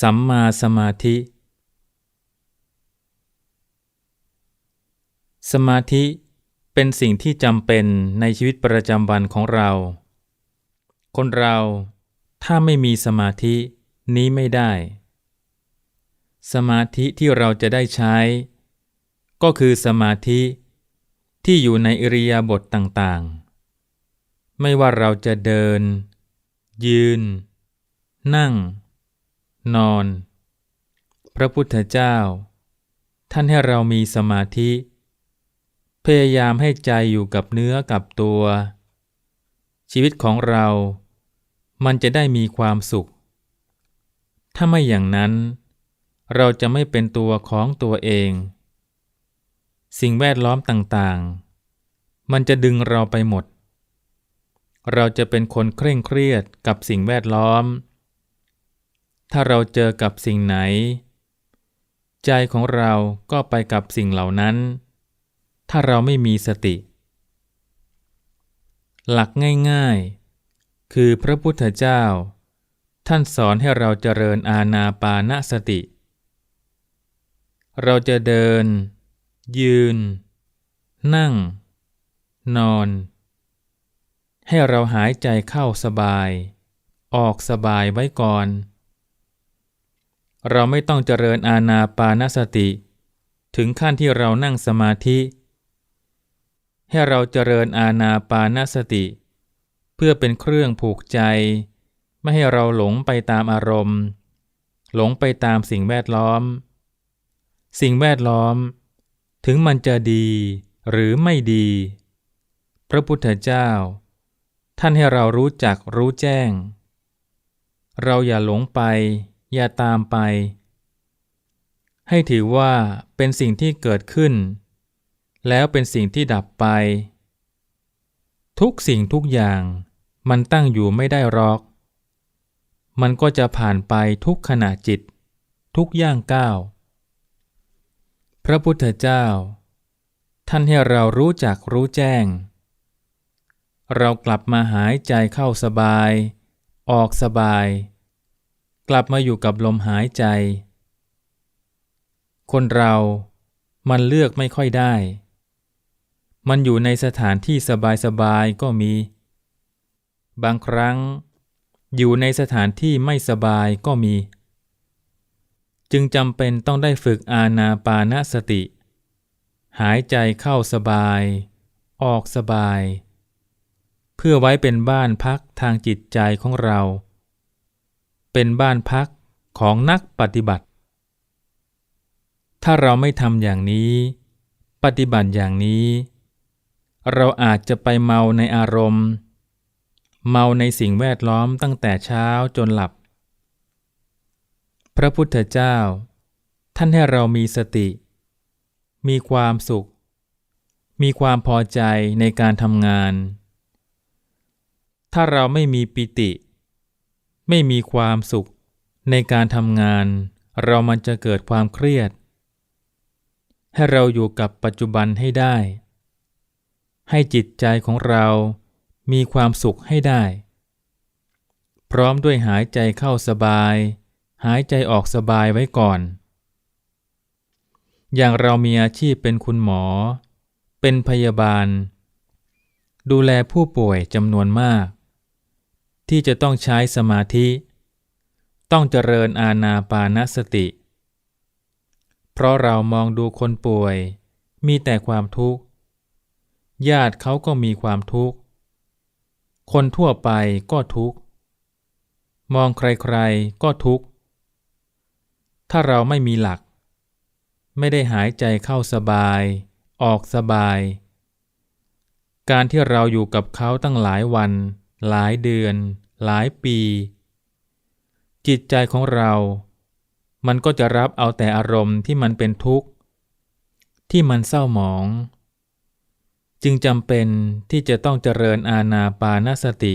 สัมมาสมาธิ สมาธิเป็นสิ่งที่จำเป็นในชีวิตประจำวันของเรา คนเราถ้าไม่มีสมาธินี้ไม่ได้ สมาธิที่เราจะได้ใช้ ก็คือสมาธิที่อยู่ในอิริยาบถต่างๆ ไม่ว่าเราจะเดิน ยืน นั่ง นอน พระพุทธเจ้า ท่านให้เรามีสมาธิ พยายามให้ใจอยู่กับเนื้อกับตัว ชีวิตของเรา มันจะได้มีความสุข ถ้าไม่อย่างนั้น เราจะไม่เป็นตัวของตัวเอง สิ่งแวดล้อมต่างๆ มันจะดึงเราไปหมด เราจะเป็นคนเคร่งเครียดกับสิ่งแวดล้อม ถ้าเราเจอกับสิ่งไหน ใจของเราก็ไปกับสิ่งเหล่านั้น ถ้าเราไม่มีสติ หลักง่ายๆ คือพระพุทธเจ้า ท่านสอนให้เราเจริญอาณาปานสติ เราจะเดิน ยืน นั่ง นอน ให้เราหายใจเข้าสบาย ออกสบายไว้ก่อน เราไม่ต้องเจริญอาณาปานสติ ถึงขั้นที่เรานั่งสมาธิ ให้เราเจริญอาณาปานสติ เพื่อเป็นเครื่องผูกใจ ไม่ให้เราหลงไปตามอารมณ์ หลงไปตามสิ่งแวดล้อม สิ่งแวดล้อม ถึงมันจะดีหรือไม่ดี พระพุทธเจ้า ท่านให้เรารู้จักรู้แจ้ง เราอย่าหลงไป อย่าตามไป ให้ถือว่าเป็นสิ่งที่เกิดขึ้น แล้วเป็นสิ่งที่ดับไป ทุกสิ่งทุกอย่างมันตั้งอยู่ไม่ได้หรอก มันก็จะผ่านไปทุกขณะจิต ทุกย่างก้าว พระพุทธเจ้า ท่านให้เรารู้จักรู้แจ้ง เรากลับมาหายใจเข้าสบาย ออกสบาย กลับมาอยู่กับลมหายใจ คนเรามันเลือกไม่ค่อยได้ มันอยู่ในสถานที่สบายๆก็มี บางครั้ง อยู่ในสถานที่ไม่สบายก็มี จึงจำเป็นต้องได้ฝึกอาณาปานสติ หายใจเข้าสบาย ออกสบาย เพื่อไว้เป็นบ้านพักทางจิตใจของเรา เป็นบ้านพักของนักปฏิบัติ ถ้าเราไม่ทำอย่างนี้ ปฏิบัติอย่างนี้ เราอาจจะไปเมาในอารมณ์ เมาในสิ่งแวดล้อมตั้งแต่เช้าจนหลับ พระพุทธเจ้า ท่านให้เรามีสติ มีความสุข มีความพอใจในการทำงาน ถ้าเราไม่มีปิติ ไม่มีความสุข ในการทำงาน เรามันจะเกิดความเครียด ให้เราอยู่กับปัจจุบันให้ได้ ให้จิตใจของเรามีความสุขให้ได้ พร้อมด้วยหายใจเข้าสบาย หายใจออกสบายไว้ก่อน อย่างเรามีอาชีพเป็นคุณหมอ เป็นพยาบาล ดูแลผู้ป่วยจำนวนมาก ที่จะต้องใช้สมาธิ ต้องเจริญอาณาปานสติ เพราะเรามองดูคนป่วย มีแต่ความทุกข์ ญาติเขาก็มีความทุกข์ คนทั่วไปก็ทุกข์ มองใครๆก็ทุกข์ ถ้าเราไม่มีหลัก ไม่ได้หายใจเข้าสบาย ออกสบาย การที่เราอยู่กับเขาตั้งหลายวัน หลายเดือน หลายปี จิตใจของเรา มันก็จะรับเอาแต่อารมณ์ที่มันเป็นทุกข์ ที่มันเศร้าหมอง จึงจำเป็นที่จะต้องเจริญอาณาปานสติ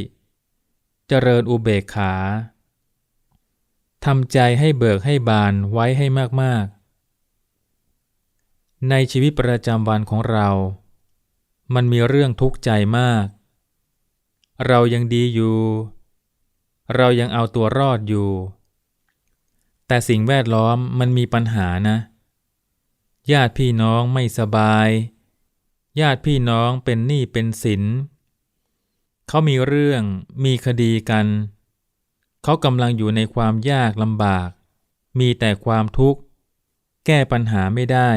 เจริญอุเบกขาทำใจให้เบิกให้บานไว้ให้มาก ๆ ในชีวิตประจำวันของเรา มันมีเรื่องทุกข์ใจมาก เรายังดีอยู่ เรายังเอาตัวรอดอยู่ แต่สิ่งแวดล้อมมันมีปัญหานะ ญาติพี่น้องไม่สบาย ญาติพี่น้องเป็นหนี้เป็นสิน เขามีเรื่องมีคดีกัน เขากำลังอยู่ในความยากลำบาก มีแต่ความทุกข์ แก้ปัญหาไม่ได้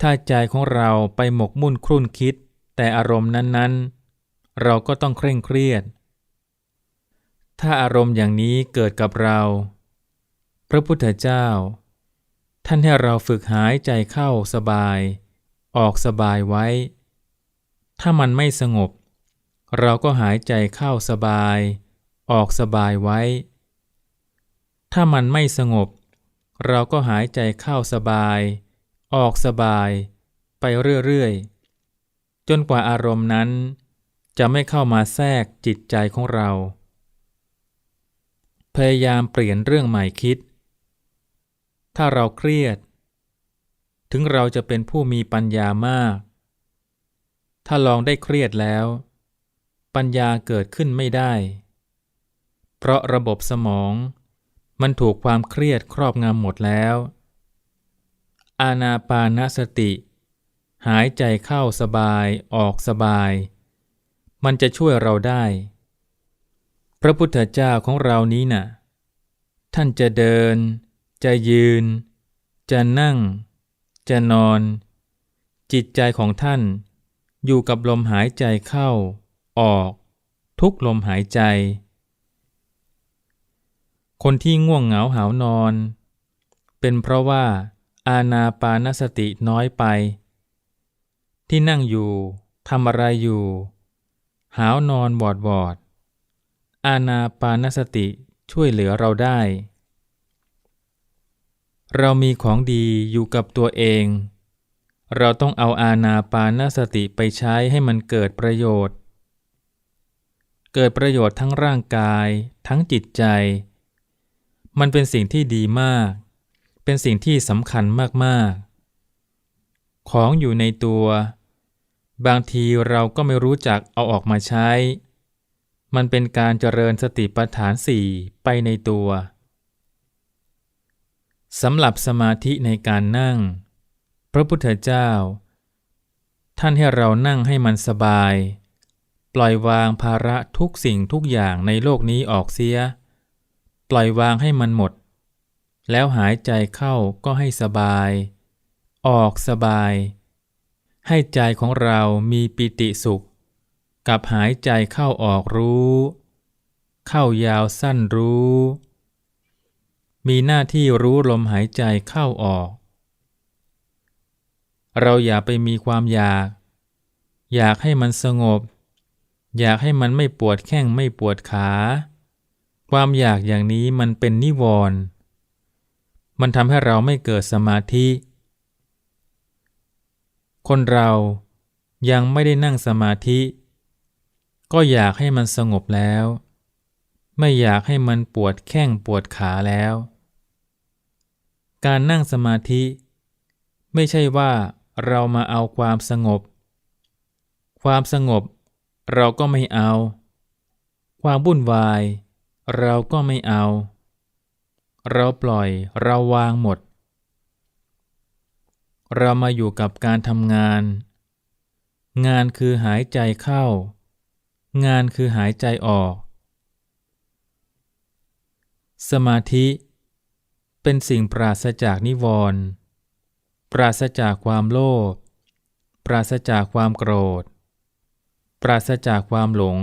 ถ้าใจของเราไปหมกมุ่นครุ่นคิดแต่อารมณ์นั้นๆ เราก็ต้องเคร่งเครียด ถ้าอารมณ์อย่างนี้เกิดกับเรา พระพุทธเจ้า ท่านให้เราฝึกหายใจเข้าสบาย ออกสบายไว้ ถ้ามันไม่สงบ เราก็หายใจเข้าสบาย ออกสบายไว้ ถ้ามันไม่สงบ เราก็หายใจเข้าสบาย ออกสบาย ไปเรื่อยๆ จนกว่าอารมณ์นั้น จะไม่เข้ามาแทรกจิตใจของเรา พยายามเปลี่ยนเรื่องใหม่คิด ถ้าเราเครียด ถึงเราจะเป็นผู้มีปัญญามาก ถ้าลองได้เครียดแล้ว ปัญญาเกิดขึ้นไม่ได้ เพราะระบบสมองมันถูกความเครียดครอบงำหมดแล้ว อาณาปานสติ หายใจเข้าสบายออกสบาย มันจะช่วยเราได้ พระพุทธเจ้าของเรานี้นะ่ะ ท่านจะเดิน จะยืน จะนั่ง จะนอน จิตใจของท่าน อยู่กับลมหายใจเข้า ออก ทุกลมหายใจ คนที่ง่วงเหงาหานอน เป็นเพราะว่าอาณาปานสติน้อยไป ที่นั่งอยู่ทำอะไรอยู่ หาวนอนบอดบอด อาณาปานสติช่วยเหลือเราได้ เรามีของดีอยู่กับตัวเอง เราต้องเอาอาณาปานสติไปใช้ให้มันเกิดประโยชน์ เกิดประโยชน์ทั้งร่างกาย ทั้งจิตใจ มันเป็นสิ่งที่ดีมาก เป็นสิ่งที่สำคัญมากๆ ของอยู่ในตัว บางทีเราก็ไม่รู้จักเอาออกมาใช้ มันเป็นการเจริญสติปัฏฐานสี่ไปในตัวสำหรับสมาธิในการนั่ง พระพุทธเจ้า ท่านให้เรานั่งให้มันสบาย ปล่อยวางภาระทุกสิ่งทุกอย่างในโลกนี้ออกเสีย ปล่อยวางให้มันหมด แล้วหายใจเข้าก็ให้สบาย ออกสบาย ให้ใจของเรามีปิติสุข กับหายใจเข้าออกรู้ เข้ายาวสั้นรู้ มีหน้าที่รู้ลมหายใจเข้าออก เราอย่าไปมีความอยาก อยากให้มันสงบ อยากให้มันไม่ปวดแข้งไม่ปวดขา ความอยากอย่างนี้มันเป็นนิวรณ์มันทำให้เราไม่เกิดสมาธิ คนเรายังไม่ได้นั่งสมาธิ ก็อยากให้มันสงบแล้ว ไม่อยากให้มันปวดแข้งปวดขาแล้ว การนั่งสมาธิ ไม่ใช่ว่าเรามาเอาความสงบ ความสงบเราก็ไม่เอา ความวุ่นวาย เราก็ไม่เอา เราปล่อยเราวางหมด เรามาอยู่กับการทำงาน งานคือหายใจเข้า งานคือหายใจออก สมาธิ เป็นสิ่งปราศจากนิวรณ์ปราศจากความโลภปราศจากความโกรธ ปราศจากความหลง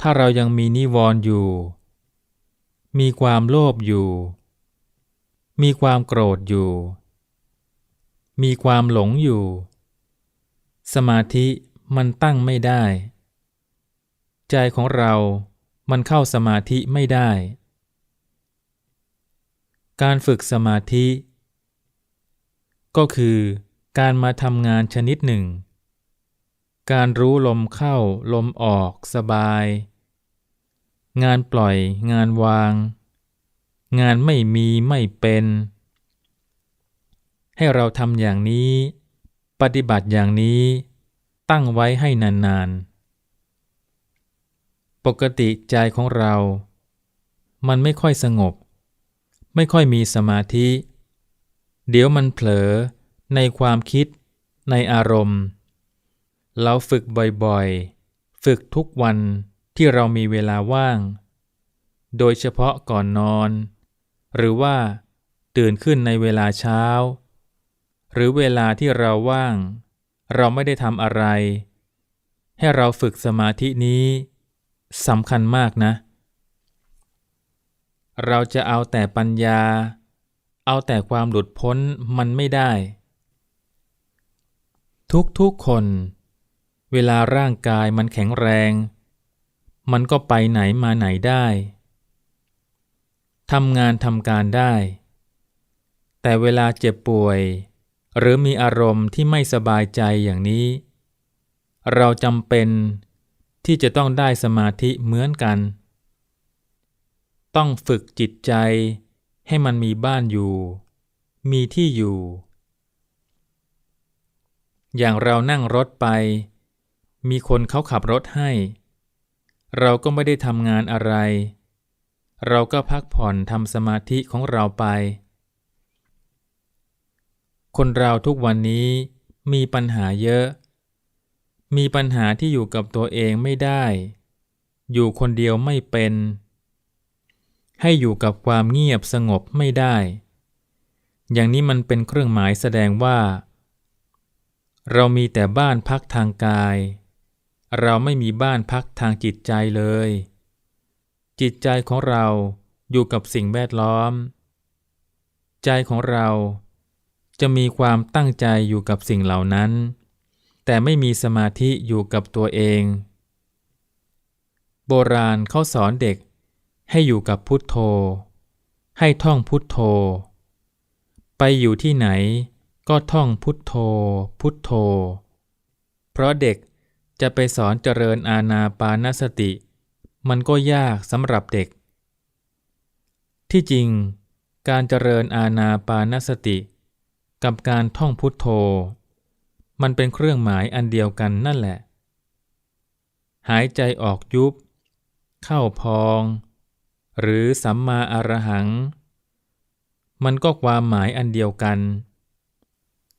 ถ้าเรายังมีนิวรณ์อยู่ มีความโลภอยู่ มีความโกรธอยู่ มีความหลงอยู่ สมาธิมันตั้งไม่ได้ ใจของเรามันเข้าสมาธิไม่ได้ การฝึกสมาธิ ก็คือการมาทำงานชนิดหนึ่ง การรู้ลมเข้าลมออกสบาย งานปล่อยงานวาง งานไม่มีไม่เป็น ให้เราทำอย่างนี้ ปฏิบัติอย่างนี้ ตั้งไว้ให้นานๆ ปกติใจของเรา มันไม่ค่อยสงบ ไม่ค่อยมีสมาธิ เดี๋ยวมันเผลอในความคิด ในอารมณ์ เราฝึกบ่อยๆ ฝึกทุกวันที่เรามีเวลาว่าง โดยเฉพาะก่อนนอน หรือว่าตื่นขึ้นในเวลาเช้า หรือเวลาที่เราว่าง เราไม่ได้ทำอะไร ให้เราฝึกสมาธินี้สำคัญมากนะ เราจะเอาแต่ปัญญา เอาแต่ความหลุดพ้นมันไม่ได้ ทุกๆคน เวลาร่างกายมันแข็งแรง มันก็ไปไหนมาไหนได้ทำงานทำการได้ แต่เวลาเจ็บป่วย หรือมีอารมณ์ที่ไม่สบายใจอย่างนี้ เราจำเป็นที่จะต้องได้สมาธิเหมือนกัน ต้องฝึกจิตใจให้มันมีบ้านอยู่ มีที่อยู่ อย่างเรานั่งรถไป มีคนเขาขับรถให้ เราก็ไม่ได้ทำงานอะไร เราก็พักผ่อนทำสมาธิของเราไป คนเราทุกวันนี้มีปัญหาเยอะ มีปัญหาที่อยู่กับตัวเองไม่ได้ อยู่คนเดียวไม่เป็น ให้อยู่กับความเงียบสงบไม่ได้ อย่างนี้มันเป็นเครื่องหมายแสดงว่า เรามีแต่บ้านพักทางกาย เราไม่มีบ้านพักทางจิตใจเลย จิตใจของเราอยู่กับสิ่งแวดล้อม ใจของเรา จะมีความตั้งใจอยู่กับสิ่งเหล่านั้น แต่ไม่มีสมาธิอยู่กับตัวเอง โบราณเขาสอนเด็กให้อยู่กับพุทโธ ให้ท่องพุทโธ ไปอยู่ที่ไหนก็ท่องพุทโธ พุทโธ เพราะเด็กจะไปสอนเจริญอาณาปานสติ มันก็ยากสำหรับเด็ก ที่จริง การเจริญอาณาปานสติ กับการท่องพุทโธ มันเป็นเครื่องหมายอันเดียวกันนั่นแหละ หายใจออกยุบ เข้าพอง หรือสัมมาอรหัง มันก็ความหมายอันเดียวกัน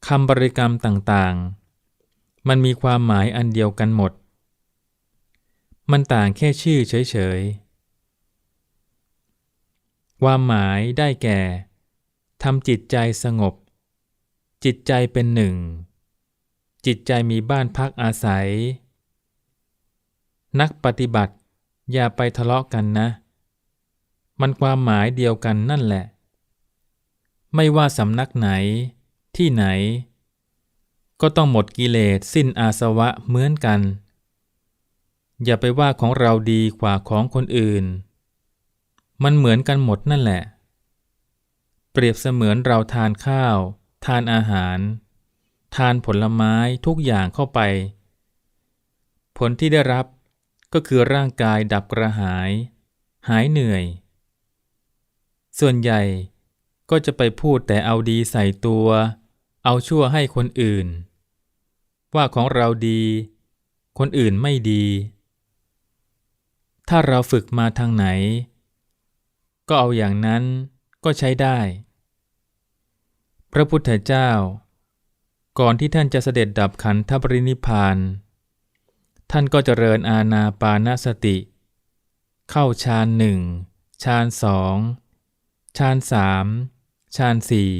คำบริกรรมต่างๆ มันมีความหมายอันเดียวกันหมด มันต่างแค่ชื่อเฉยๆ ความหมายได้แก่ทำจิตใจสงบ จิตใจเป็นหนึ่ง จิตใจมีบ้านพักอาศัย นักปฏิบัติอย่าไปทะเลาะกันนะ มันความหมายเดียวกันนั่นแหละ ไม่ว่าสำนักไหน ที่ไหน ก็ต้องหมดกิเลสสิ้นอาสวะเหมือนกัน อย่าไปว่าของเราดีกว่าของคนอื่น มันเหมือนกันหมดนั่นแหละ เปรียบเสมือนเราทานข้าว ทานอาหาร ทานผลไม้ทุกอย่างเข้าไป ผลที่ได้รับก็คือร่างกายดับกระหาย หายเหนื่อย ส่วนใหญ่ก็จะไปพูดแต่เอาดีใส่ตัว เอาชั่วให้คนอื่น ว่าของเราดี คนอื่นไม่ดี ถ้าเราฝึกมาทางไหน ก็เอาอย่างนั้นก็ใช้ได้ พระพุทธเจ้า ก่อนที่ท่านจะเสด็จดับขันธปรินิพานท่านก็เจริญอาณาปานสติ เข้าฌานหนึ่งฌานสองฌานสามฌานสี่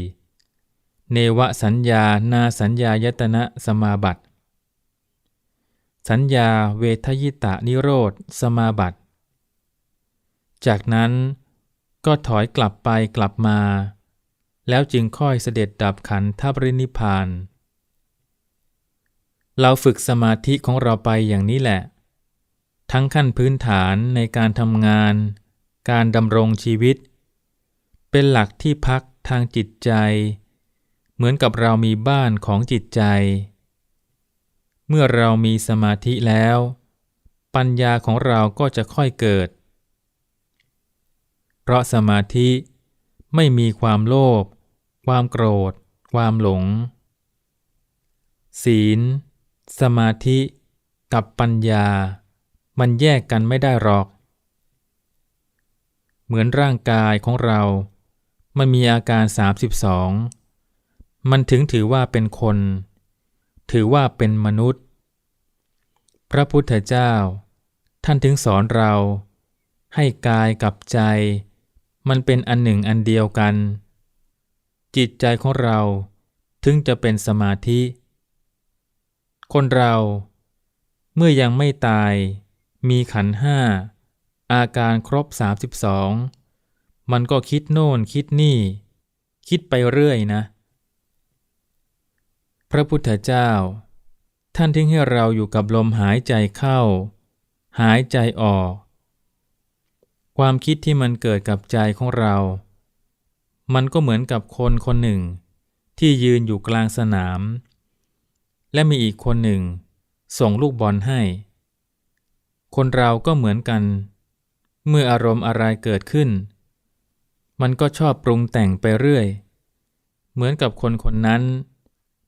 เนวสัญญานาสัญญายตนะสมาบัติ สัญญาเวทยิตะนิโรธสมาบัติ จากนั้นก็ถอยกลับไปกลับมา แล้วจึงค่อยเสด็จดับขันธปรินิพาน เราฝึกสมาธิของเราไปอย่างนี้แหละ ทั้งขั้นพื้นฐานในการทำงาน การดำรงชีวิต เป็นหลักที่พักทางจิตใจ เหมือนกับเรามีบ้านของจิตใจ เมื่อเรามีสมาธิแล้ว ปัญญาของเราก็จะค่อยเกิด เพราะสมาธิ ไม่มีความโลภความโกรธ ความหลง ศีล สมาธิ กับปัญญา มันแยกกันไม่ได้หรอกเเหมือนร่างกายของเรา มันมีอาการ 32 มันถึงถือว่าเป็นคน ถือว่าเป็นมนุษย์ พระพุทธเจ้า ท่านถึงสอนเรา ให้กายกับใจ มันเป็นอันหนึ่งอันเดียวกัน จิตใจของเราถึงจะเป็นสมาธิ คนเราเมื่อยังไม่ตาย มีขันห้า อาการครบ 32 มันก็คิดโน่นคิดนี่ คิดไปเรื่อยนะ พระพุทธเจ้า ท่านทิ้งให้เราอยู่กับลมหายใจเข้า หายใจออก ความคิดที่มันเกิดกับใจของเรา มันก็เหมือนกับคนคนหนึ่ง ที่ยืนอยู่กลางสนาม และมีอีกคนหนึ่ง ส่งลูกบอลให้ คนเราก็เหมือนกัน เมื่ออารมณ์อะไรเกิดขึ้น มันก็ชอบปรุงแต่งไปเรื่อย เหมือนกับคนคนนั้น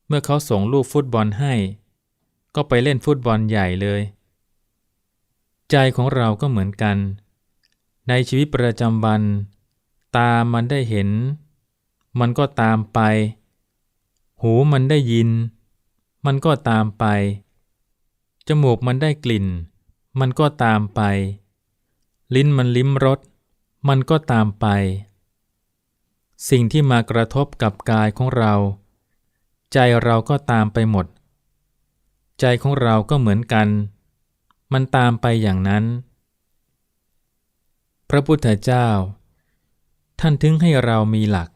เมื่อเขาส่งลูกฟุตบอลให้ ก็ไปเล่นฟุตบอลใหญ่เลย ใจของเราก็เหมือนกัน ในชีวิตประจำวัน ตามันได้เห็น มันก็ตามไป หูมันได้ยิน มันก็ตามไป จมูกมันได้กลิ่น มันก็ตามไป ลิ้นมันลิ้มรส มันก็ตามไป สิ่งที่มากระทบกับกายของเรา ใจเราก็ตามไปหมด ใจของเราก็เหมือนกัน มันตามไปอย่างนั้น ระพุทธเจ้า ท่านถึงให้เรามีหลัก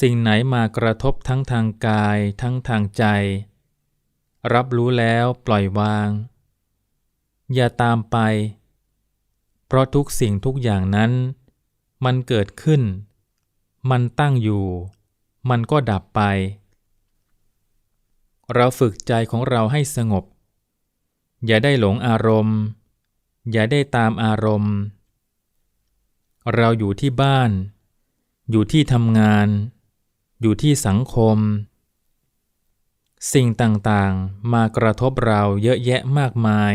สิ่งไหนมากระทบทั้งทางกายทั้งทางใจ รับรู้แล้วปล่อยวาง อย่าตามไป เพราะทุกสิ่งทุกอย่างนั้น มันเกิดขึ้น มันตั้งอยู่ มันก็ดับไป เราฝึกใจของเราให้สงบ อย่าได้หลงอารมณ์อย่าได้ตามอารมณ์ เราอยู่ที่บ้าน อยู่ที่ทำงาน อยู่ที่สังคม สิ่งต่างๆ มากระทบเราเยอะแยะมากมาย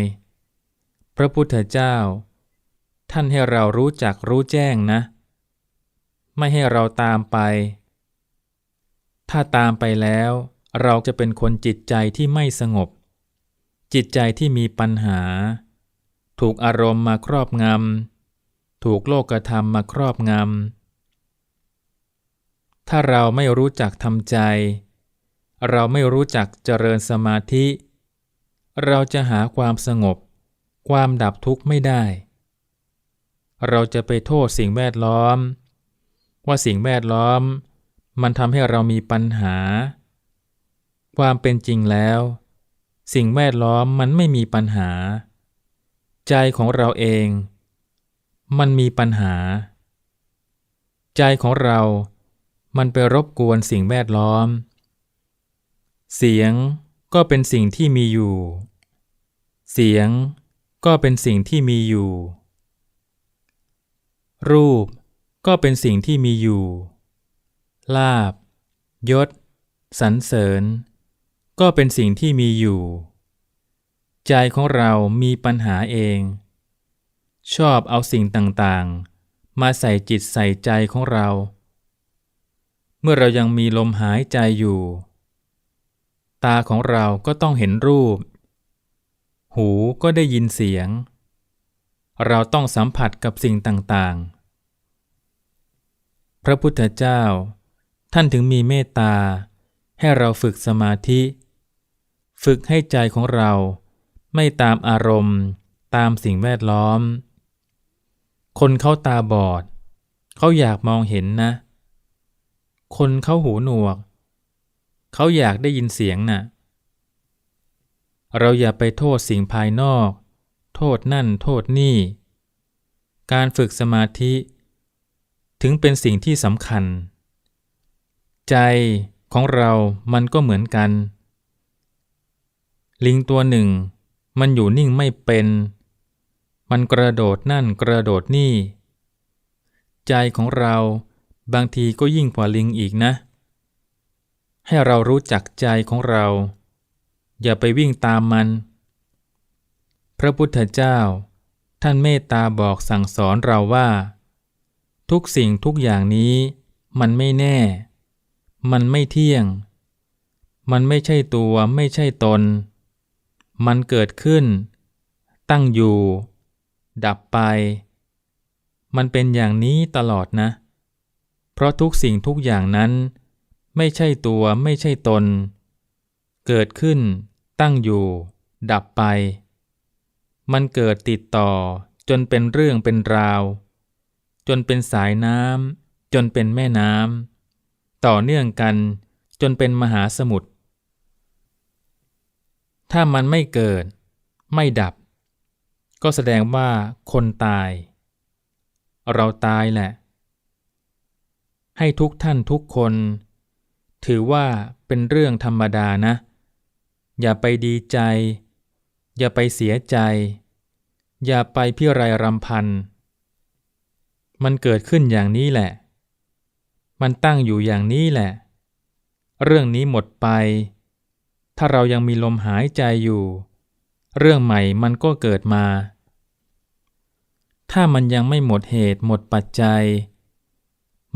พระพุทธเจ้า ท่านให้เรารู้จักรู้แจ้งนะ ไม่ให้เราตามไป ถ้าตามไปแล้วเราจะเป็นคนจิตใจที่ไม่สงบ จิตใจที่มีปัญหา ถูกอารมณ์มาครอบงำ ถูกโลกธรรมมาครอบงำ ถ้าเราไม่รู้จักทำใจ เราไม่รู้จักเจริญสมาธิ เราจะหาความสงบ ความดับทุกข์ไม่ได้ เราจะไปโทษสิ่งแวดล้อม ว่าสิ่งแวดล้อม มันทำให้เรามีปัญหา ความเป็นจริงแล้ว สิ่งแวดล้อมมันไม่มีปัญหา ใจของเราเอง มันมีปัญหา ใจของเรา มันไปรบกวนสิ่งแวดล้อม เสียงก็เป็นสิ่งที่มีอยู่ เสียงก็เป็นสิ่งที่มีอยู่ รูปก็เป็นสิ่งที่มีอยู่ ลาบ ยศ สรรเสริญ ก็เป็นสิ่งที่มีอยู่ ใจของเรามีปัญหาเอง ชอบเอาสิ่งต่างๆ มาใส่จิตใส่ใจของเรา เมื่อเรายังมีลมหายใจอยู่ ตาของเราก็ต้องเห็นรูป หูก็ได้ยินเสียง เราต้องสัมผัสกับสิ่งต่างๆ พระพุทธเจ้า ท่านถึงมีเมตตา ให้เราฝึกสมาธิ ฝึกให้ใจของเราไม่ตามอารมณ์ตามสิ่งแวดล้อม คนเขาตาบอด เขาอยากมองเห็นนะ คนเขาหูหนวก เขาอยากได้ยินเสียงนะ่ะ เราอย่าไปโทษสิ่งภายนอก โทษนั่นโทษนี่ การฝึกสมาธิ ถึงเป็นสิ่งที่สำคัญ ใจของเรามันก็เหมือนกัน ลิงตัวหนึ่ง มันอยู่นิ่งไม่เป็น มันกระโดดนั่นกระโดดนี่ ใจของเราบางทีก็ยิ่งกว่าลิงอีกนะ ให้เรารู้จักใจของเรา อย่าไปวิ่งตามมัน พระพุทธเจ้า ท่านเมตตาบอกสั่งสอนเราว่า ทุกสิ่งทุกอย่างนี้มันไม่แน่ มันไม่เที่ยง มันไม่ใช่ตัวไม่ใช่ตน มันเกิดขึ้น ตั้งอยู่ ดับไป มันเป็นอย่างนี้ตลอดนะ เพราะทุกสิ่งทุกอย่างนั้น ไม่ใช่ตัวไม่ใช่ตน เกิดขึ้น ตั้งอยู่ ดับไป มันเกิดติดต่อจนเป็นเรื่องเป็นราว จนเป็นสายน้ำจนเป็นแม่น้ำต่อเนื่องกันจนเป็นมหาสมุทรถ้ามันไม่เกิด ไม่ดับ ก็แสดงว่าคนตาย เราตายแหละ ให้ทุกท่านทุกคน ถือว่าเป็นเรื่องธรรมดานะ อย่าไปดีใจ อย่าไปเสียใจ อย่าไปพิไรรำพัน มันเกิดขึ้นอย่างนี้แหละ มันตั้งอยู่อย่างนี้แหละ เรื่องนี้หมดไป ถ้าเรายังมีลมหายใจอยู่เรื่องใหม่มันก็เกิดมา ถ้ามันยังไม่หมดเหตุหมดปัจจัย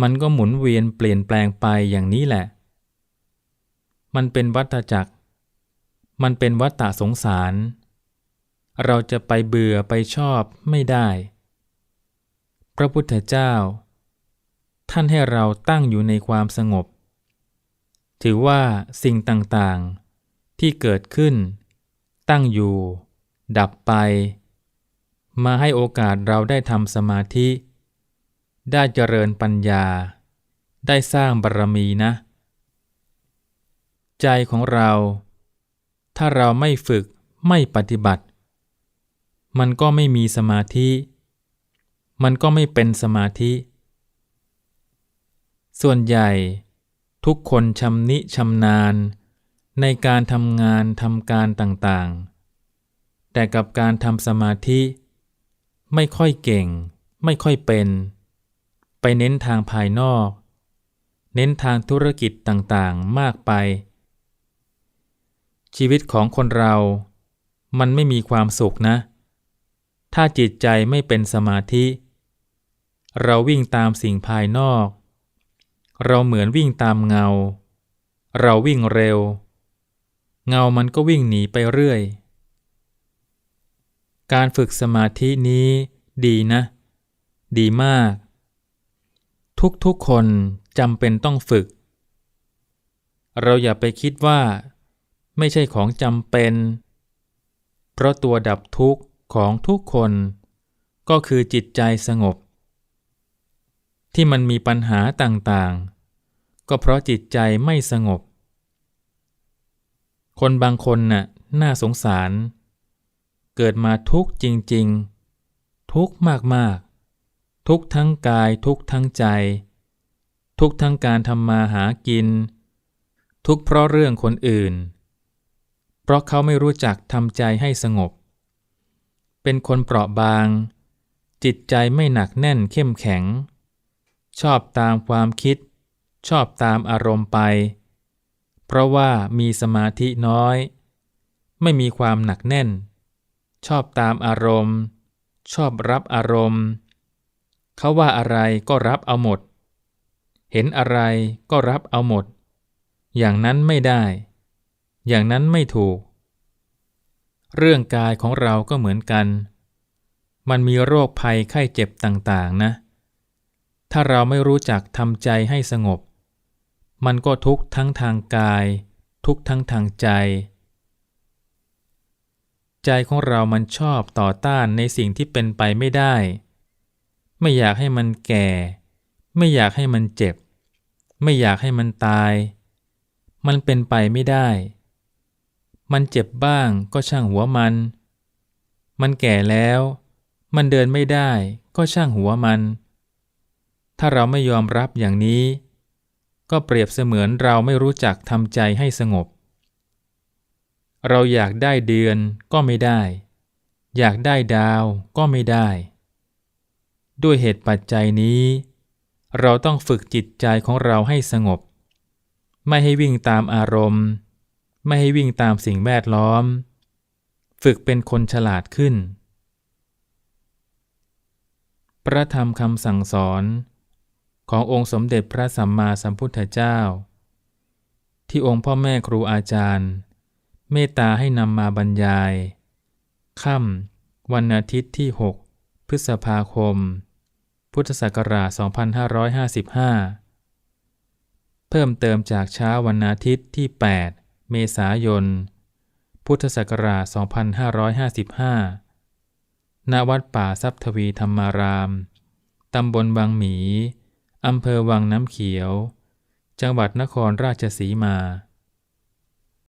มันก็หมุนเวียนเปลี่ยนแปลงไปอย่างนี้แหละ มันเป็นวัฏจักร มันเป็นวัฏสงสาร เราจะไปเบื่อไปชอบไม่ได้ พระพุทธเจ้า ท่านให้เราตั้งอยู่ในความสงบ ถือว่าสิ่งต่างๆ ที่เกิดขึ้น ตั้งอยู่ ดับไป มาให้โอกาสเราได้ทำสมาธิ ได้เจริญปัญญา ได้สร้างบารมีนะ ใจของเรา ถ้าเราไม่ฝึกไม่ปฏิบัติ มันก็ไม่มีสมาธิ มันก็ไม่เป็นสมาธิ ส่วนใหญ่ ทุกคนชำนิชำนาญ ในการทำงานทำการต่างๆ แต่กับการทำสมาธิ ไม่ค่อยเก่ง ไม่ค่อยเป็น ไปเน้นทางภายนอก เน้นทางธุรกิจต่างๆ มากไป ชีวิตของคนเรา มันไม่มีความสุขนะ ถ้าจิตใจไม่เป็นสมาธิ เราวิ่งตามสิ่งภายนอก เราเหมือนวิ่งตามเงา เราวิ่งเร็ว เงามันก็วิ่งหนีไปเรื่อย การฝึกสมาธินี้ดีนะ ดีมาก ทุกๆคนจำเป็นต้องฝึก เราอย่าไปคิดว่า ไม่ใช่ของจำเป็น เพราะตัวดับทุกข์ของทุกคนก็คือจิตใจสงบ ที่มันมีปัญหาต่างๆ ก็เพราะจิตใจไม่สงบ คนบางคนน่ะน่าสงสาร เกิดมาทุกข์จริง ๆ ทุกข์มากๆ ทุกทั้งกายทุกทั้งใจ ทุกทั้งการทำมาหากิน ทุกเพราะเรื่องคนอื่น เพราะเขาไม่รู้จักทำใจให้สงบ เป็นคนเปราะบาง จิตใจไม่หนักแน่นเข้มแข็ง ชอบตามความคิด ชอบตามอารมณ์ไป เพราะว่ามีสมาธิน้อย ไม่มีความหนักแน่น ชอบตามอารมณ์ ชอบรับอารมณ์ เขาว่าอะไรก็รับเอาหมด เห็นอะไรก็รับเอาหมด อย่างนั้นไม่ได้ อย่างนั้นไม่ถูก เรื่องกายของเราก็เหมือนกัน มันมีโรคภัยไข้เจ็บต่างๆนะ ถ้าเราไม่รู้จักทำใจให้สงบ มันก็ทุกข์ทั้งทางกาย ทุกข์ทั้งทางใจ ใจของเรามันชอบต่อต้านในสิ่งที่เป็นไปไม่ได้ ไม่อยากให้มันแก่ ไม่อยากให้มันเจ็บ ไม่อยากให้มันตาย มันเป็นไปไม่ได้ มันเจ็บบ้างก็ช่างหัวมัน มันแก่แล้ว มันเดินไม่ได้ก็ช่างหัวมัน ถ้าเราไม่ยอมรับอย่างนี้ ก็เปรียบเสมือนเราไม่รู้จักทำใจให้สงบ เราอยากได้เดือนก็ไม่ได้ อยากได้ดาวก็ไม่ได้ ด้วยเหตุปัจจัยนี้ เราต้องฝึกจิตใจของเราให้สงบ ไม่ให้วิ่งตามอารมณ์ ไม่ให้วิ่งตามสิ่งแวดล้อม ฝึกเป็นคนฉลาดขึ้น พระธรรมคำสั่งสอนขององค์สมเด็จพระสัมมาสัมพุทธเจ้า ที่องค์พ่อแม่ครูอาจารย์ เมตตาให้นำมาบรรยาย ค่ำวันอาทิตย์ที่ 6 พฤษภาคม พุทธศักราช 2555 เพิ่มเติมจากเช้าวันอาทิตย์ที่ 8 เมษายน พุทธศักราช 2555 ณ วัดป่าทรัพย์ทวีธรรมาราม ตำบลบางหมี อำเภอวังน้ำเขียว จังหวัดนครราชสีมา